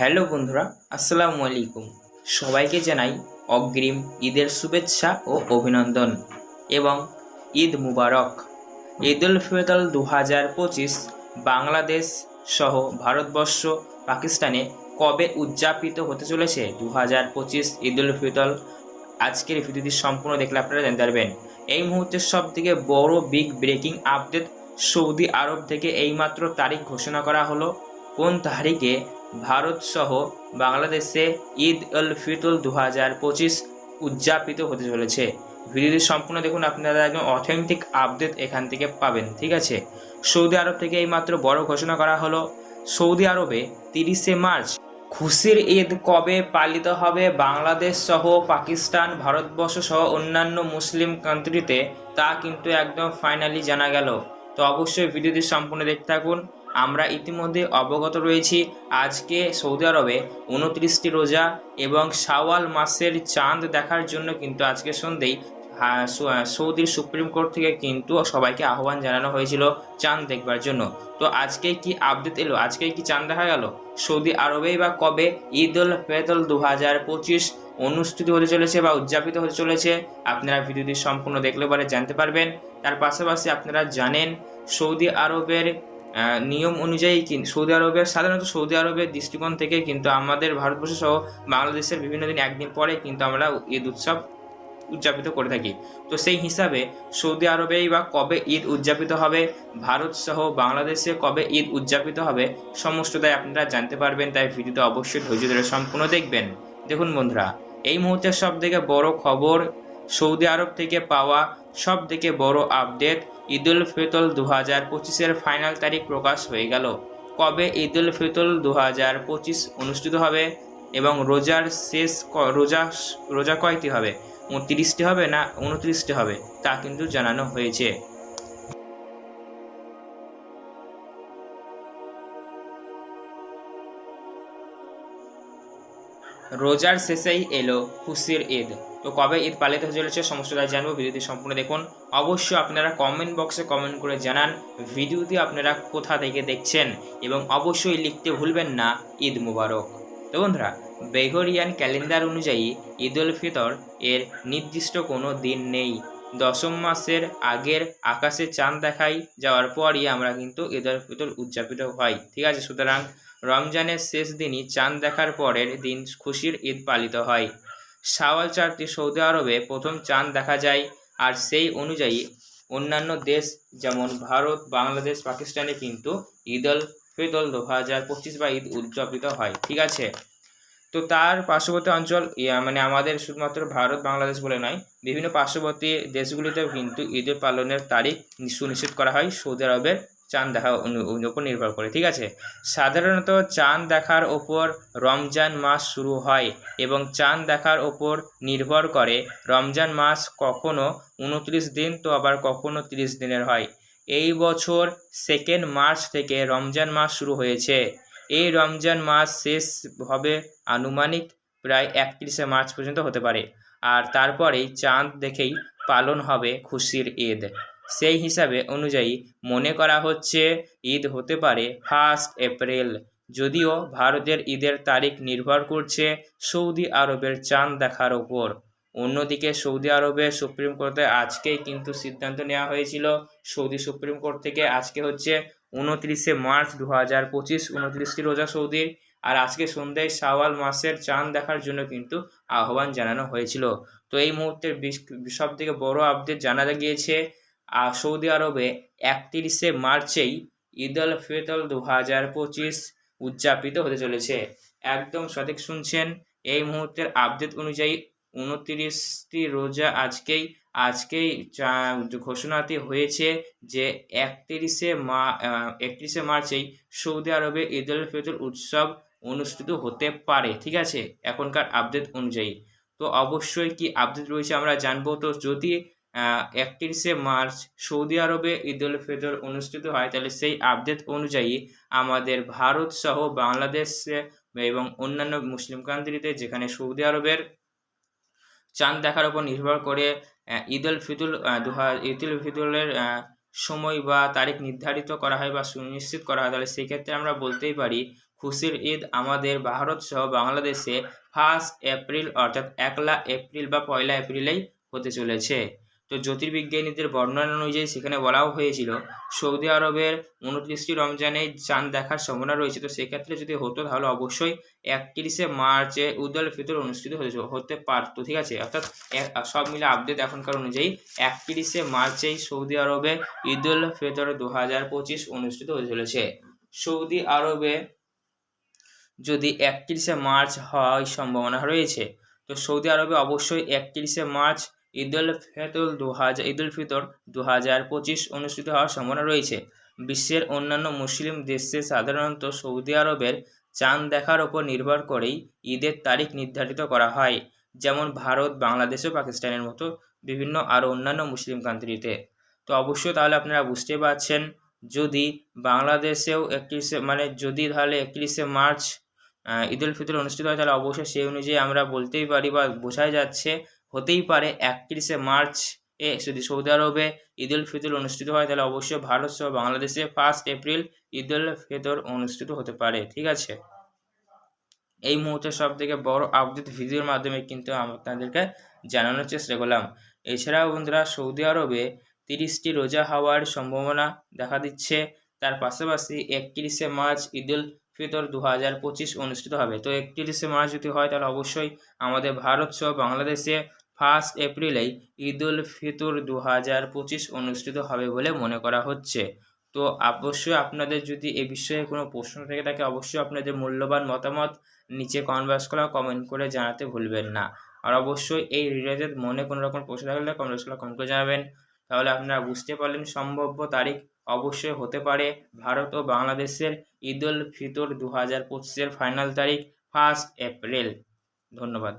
Hello বন্ধুরা, আসসালামু আলাইকুম। সবাইকে জানাই অগ্রিম ঈদের শুভেচ্ছা ও অভিনন্দন এবং ঈদ মুবারক। ঈদ উল ফিতর দু হাজার পঁচিশ বাংলাদেশ সহ ভারতবর্ষ পাকিস্তানে কবে উদযাপিত হতে চলেছে? দু হাজার পঁচিশ ঈদ উল ফিতর। আজকের ভিডিওটি সম্পূর্ণ দেখলে আপনারা জানতে পারবেন। এই মুহূর্তে সব থেকে বড় big breaking update Saudi Arab থেকে এইমাত্র তারিখ ঘোষণা করা হলো। কোন তারিখে ভারত সহ বাংলাদেশে ঈদ উল ফিতর দু হাজার পঁচিশ উদযাপিত হতে চলেছে। ভিডিওটি সম্পূর্ণ দেখুন, আপনারা একদম অথেন্টিক আপডেট এখান থেকে পাবেন, ঠিক আছে? সৌদি আরব থেকে এইমাত্র বড় ঘোষণা করা হলো, সৌদি আরবে তিরিশে মার্চ খুশির ঈদ কবে পালিত হবে? বাংলাদেশ সহ পাকিস্তান, ভারতবর্ষ সহ অন্যান্য মুসলিম কান্ট্রিতে তা কিন্তু একদম ফাইনালি জানা গেল। তো অবশ্যই ভিডিওটি সম্পূর্ণ দেখতে থাকুন। আমরা ইতিমধ্যে অবগত রয়েছি, আজকে সৌদি আরবে উনত্রিশটি রোজা এবং শাওয়াল মাসের চাঁদ দেখার জন্য কিন্তু আজকে সন্ধ্যেই সৌদির সুপ্রিম কোর্ট থেকে কিন্তু সবাইকে আহ্বান জানানো হয়েছিল চাঁদ দেখবার জন্য। তো আজকে কি আপডেট এলো? আজকে কি চাঁদ দেখা গেল? সৌদি আরবেই বা কবে? ঈদ উল ফেতল দু হাজার পঁচিশ অনুষ্ঠিত হতে চলেছে বা উদযাপিত হতে চলেছে, আপনারা ভিডিওটি সম্পূর্ণ দেখলে পরে জানতে পারবেন। তার পাশাপাশি আপনারা জানেন, সৌদি আরবের নিয়ম অনুযায়ী সৌদি আরবের সাধারণত সৌদি আরবের দৃষ্টিকোণ থেকে কিন্তু আমাদের ভারতবর্ষ সহ বাংলাদেশের বিভিন্ন দিন একদিন পরে কিন্তু আমরা ঈদ উৎসব উদযাপিত করে থাকি। তো সেই হিসাবে সৌদি আরবেই বা কবে ঈদ উদযাপিত হবে, ভারত সহ বাংলাদেশে কবে ঈদ উদযাপিত হবে, সমস্তটাই আপনারা জানতে পারবেন। তাই ভিডিওটা অবশ্যই ধৈর্য ধরে সম্পূর্ণ দেখবেন। দেখুন বন্ধুরা, এই মুহূর্তে সব থেকে বড় খবর সৌদি আরব থেকে পাওয়া সব থেকে বড় আপডেট ঈদ উল ফিতর দু হাজার পঁচিশের ফাইনাল তারিখ প্রকাশ হয়ে গেল। কবে ঈদ উল ফিতর দু হাজার পঁচিশ অনুষ্ঠিত হবে এবং রোজার শেষ রোজা রোজা কয়টি হবে? উনত্রিশটি হবে না উনত্রিশটি হবে, তা কিন্তু জানানো হয়েছে। রোজার শেষেই এলো খুশির ঈদ। তো কবে ঈদ পালিত হয়ে চলেছে সমস্তটা জানব, ভিডিওটি সম্পূর্ণ দেখুন। অবশ্যই আপনারা কমেন্ট বক্সে কমেন্ট করে জানান ভিডিওটি আপনারা কোথা থেকে দেখছেন এবং অবশ্যই লিখতে ভুলবেন না ঈদ মুবারক। তো বন্ধুরা বেগরিয়ান ক্যালেন্ডার অনুযায়ী ঈদ উল ফিতর এর নির্দিষ্ট কোনো দিন নেই। দশম মাসের আগের আকাশে চাঁদ দেখাই যাওয়ার পরই আমরা কিন্তু ঈদ উল ফিতর উদযাপিত হয়। ঠিক আছে, সুতরাং রমজানের শেষ দিনই চাঁদ দেখার পরের দিন খুশির ঈদ পালিত হয়। সাওয়াল চারটি সৌদি আরবে প্রথম চাঁদ দেখা যায় আর সেই অনুযায়ী অন্যান্য দেশ যেমন ভারত, বাংলাদেশ, পাকিস্তানে কিন্তু ঈদ উল ফিতর দু হাজার পঁচিশ বা ঈদ উদযাপিত হয়। ঠিক আছে? তো তার পার্শ্ববর্তী অঞ্চল মানে আমাদের শুধুমাত্র ভারত, বাংলাদেশ বলে নয়, বিভিন্ন পার্শ্ববর্তী দেশগুলিতেও কিন্তু ঈদের পালনের তারিখ সুনিশ্চিত করা হয় সৌদি আরবের চাঁদ দেখা উপর নির্ভর করে, ঠিক আছে? সাধারণত চাঁদ দেখার ওপর রমজান মাস শুরু হয় এবং চাঁদ দেখার ওপর নির্ভর করে রমজান মাস কখনো উনত্রিশ দিন তো আবার কখনো তিরিশ দিনের হয়। এই বছর সেকেন্ড মার্চ থেকে রমজান মাস শুরু হয়েছে। এই রমজান মাস শেষ হবে আনুমানিক প্রায় একত্রিশে মার্চ পর্যন্ত হতে পারে। আর তারপরেই চাঁদ দেখেই পালন হবে খুশির ঈদ। সেই হিসাবে অনুযায়ী মনে করা হচ্ছে, ঈদ হতে পারে ফার্স্ট এপ্রিল। যদিও ভারতের ঈদের তারিখ নির্ভর করছে সৌদি আরবের চাঁদ দেখার ওপর। অন্যদিকে সৌদি আরবের সুপ্রিম কোর্টে আজকেই কিন্তু সিদ্ধান্ত নেওয়া হয়েছিল, সৌদি সুপ্রিম কোর্ট থেকে আজকে হচ্ছে উনত্রিশে মার্চ দু হাজার পঁচিশ, উনত্রিশটি রোজা সৌদির। আর আজকে সন্ধ্যায় শাওয়াল মাসের চাঁদ দেখার জন্য কিন্তু আহ্বান জানানো হয়েছিল। তো এই মুহূর্তের সব থেকে বড় আপডেট জানা গিয়েছে সৌদি আরবে একত্রিশে মার্চেই ঈদ উল ফিতর দু হাজার পঁচিশ উদযাপিত হতে চলেছে। একদম সঠিক শুনছেন, এই মুহূর্তের আপডেট অনুযায়ী উনত্রিশটি রোজা আজকেই আজকেই ঘোষণাটি হয়েছে যে একত্রিশে মা একত্রিশে মার্চেই সৌদি আরবে ঈদ উল ফিতর উৎসব অনুষ্ঠিত হতে পারে, ঠিক আছে? এখনকার আপডেট অনুযায়ী। তো অবশ্যই কি আপডেট রয়েছে আমরা জানব? তো যদি একত্রিশে মার্চ সৌদি আরবে ঈদ উল ফিতর অনুষ্ঠিত হয়। তাহলে সেই আপডেট অনুযায়ী আমাদের ভারত সহ বাংলাদেশে এবং অন্যান্য মুসলিম কান্ট্রিতে যেখানে সৌদি আরবের চাঁদ দেখার উপর নির্ভর করে ঈদ উল ফিতুল দু ঈদ উল ফিতরের সময় বা তারিখ নির্ধারিত করা হয় বা সুনিশ্চিত করা হয়, তাহলে সেক্ষেত্রে আমরা বলতেই পারি, খুশির ঈদ আমাদের ভারত সহ বাংলাদেশে ফার্স্ট এপ্রিল অর্থাৎ একলা এপ্রিল বা পয়লা এপ্রিলেই হতে চলেছে। তো জ্যোতির্বিজ্ঞানীদের বর্ণনা অনুযায়ী সেখানে বলাও হয়েছিল, সৌদি আরবের উনত্রিশটি রমজানে চাঁদ দেখার সম্ভাবনা রয়েছে। তো সেক্ষেত্রে যদি হতো তাহলে অবশ্যই একত্রিশে মার্চে উদ আল ফিতর অনুষ্ঠিত হতে হতে পারতো, ঠিক আছে? অর্থাৎ সব মিলে আপডেট এখনকার অনুযায়ী একত্রিশে মার্চেই সৌদি আরবে ঈদ উল ফিতর দু হাজার পঁচিশ অনুষ্ঠিত হতে চলেছে। সৌদি আরবে যদি একত্রিশে মার্চ হওয়ার সম্ভাবনা রয়েছে, তো সৌদি আরবে অবশ্যই একত্রিশে মার্চ ঈদ উল ফিতর দু হাজার ঈদ উল ফিতর দু হাজার পঁচিশ অনুষ্ঠিত হওয়ার সম্ভাবনা রয়েছে। বিশ্বের অন্যান্য মুসলিম দেশে সাধারণত সৌদি আরবের চাঁদ দেখার ওপর নির্ভর করেই ঈদের তারিখ নির্ধারিত করা হয়। যেমন ভারত, বাংলাদেশ ও পাকিস্তানের মতো বিভিন্ন আরও অন্যান্য মুসলিম কান্ট্রিতে। তো অবশ্যই তাহলে আপনারা বুঝতে পারছেন, যদি বাংলাদেশেও একত্রিশে মানে যদি তাহলে একত্রিশে মার্চ ঈদ উল ফিতর অনুষ্ঠিত হয়, তাহলে অবশ্যই সেই অনুযায়ী আমরা বলতেই পারি বা বোঝাই যাচ্ছে হতেই পারে, একত্রিশে মার্চ এ যদি সৌদি আরবে ঈদ উল ফিতর অনুষ্ঠিত হয়, তাহলে অবশ্যই ভারত সহ বাংলাদেশে ফার্স্ট এপ্রিল ঈদ উল ফিতর অনুষ্ঠিত হতে পারে, ঠিক আছে? এই মুহূর্তে সব থেকে বড় আপডেট ভিডিওর মাধ্যমে কিন্তু আপনাদেরকে জানানোর চেষ্টা করলাম। এছাড়াও বন্ধুরা, সৌদি আরবে তিরিশটি রোজা হওয়ার সম্ভাবনা দেখা দিচ্ছে। তার পাশাপাশি একত্রিশে মার্চ ঈদ উল ফিতর দু হাজার পঁচিশ অনুষ্ঠিত হবে। তো একত্রিশে মার্চ যদি হয়, তাহলে অবশ্যই আমাদের ভারত সহ বাংলাদেশে ফার্স্ট এপ্রিলেই উল ফিতর দু হাজার পঁচিশ অনুষ্ঠিত হবে বলে মনে করা হচ্ছে। তো অবশ্যই আপনাদের যদি এ বিষয়ে কোনো প্রশ্ন থেকে থাকে অবশ্যই আপনাদের মূল্যবান মতামত নিচে কনভার্স করা কমেন্ট করে জানাতে ভুলবেন না। আর অবশ্যই এই রিলেটেড মনে কোনো রকম প্রশ্ন থাকলে কমেন্টস করে কমেন্ট করে জানাবেন। তাহলে আপনারা বুঝতে পারলেন সম্ভাব্য তারিখ অবশ্যই হতে পারে ভারত ও বাংলাদেশের ঈদ উল ফিতর দু হাজার পঁচিশের ফাইনাল তারিখ ফার্স্ট এপ্রিল। ধন্যবাদ।